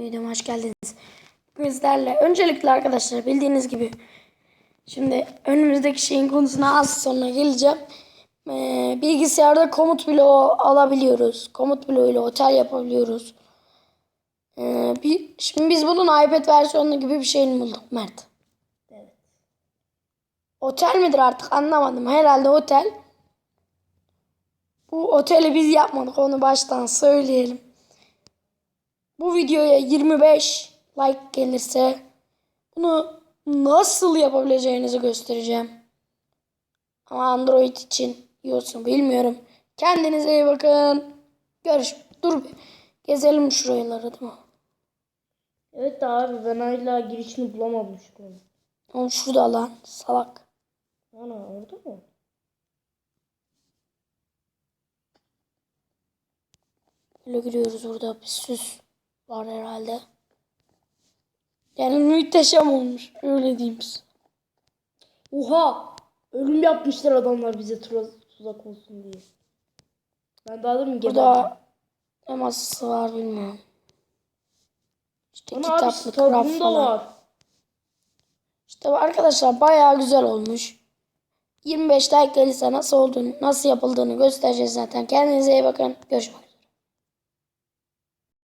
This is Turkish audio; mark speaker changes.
Speaker 1: Videoma hoş geldiniz. Bugün sizlerle öncelikle arkadaşlar bildiğiniz gibi şimdi önümüzdeki şeyin konusuna az sonra geleceğim. Ee, bilgisayarda komut bloğu alabiliyoruz. Komut bloğu ile otel yapabiliyoruz. Ee, bir, şimdi biz bunun iPad versiyonu gibi bir şeyini bulduk Mert.
Speaker 2: Evet.
Speaker 1: Otel midir artık anlamadım. Herhalde otel. Bu oteli biz yapmadık onu baştan söyleyelim. Bu videoya 25 like gelirse bunu nasıl yapabileceğinizi göstereceğim. Ama Android için yiyorsun bilmiyorum. Kendinize iyi bakın. Görüş. Dur bir gezelim şuraları değil mi?
Speaker 2: Evet abi ben hala girişini bulamadım şu konu.
Speaker 1: Oğlum şurada lan salak.
Speaker 2: Ana orada mı?
Speaker 1: Böyle giriyoruz burada bir süs var herhalde. Yani muhteşem olmuş. Öyle diyeyim size.
Speaker 2: Oha! Ölüm yapmışlar adamlar bize tuzak olsun diye. Ben daha da mı geberdim?
Speaker 1: Burada ne masası var bilmiyorum. İşte
Speaker 2: Ana abi
Speaker 1: kitaplık, raf
Speaker 2: stadyum da
Speaker 1: falan.
Speaker 2: var.
Speaker 1: İşte arkadaşlar bayağı güzel olmuş. 25 like gelirse nasıl olduğunu, nasıl yapıldığını göstereceğiz zaten. Kendinize iyi bakın. Görüşmek üzere.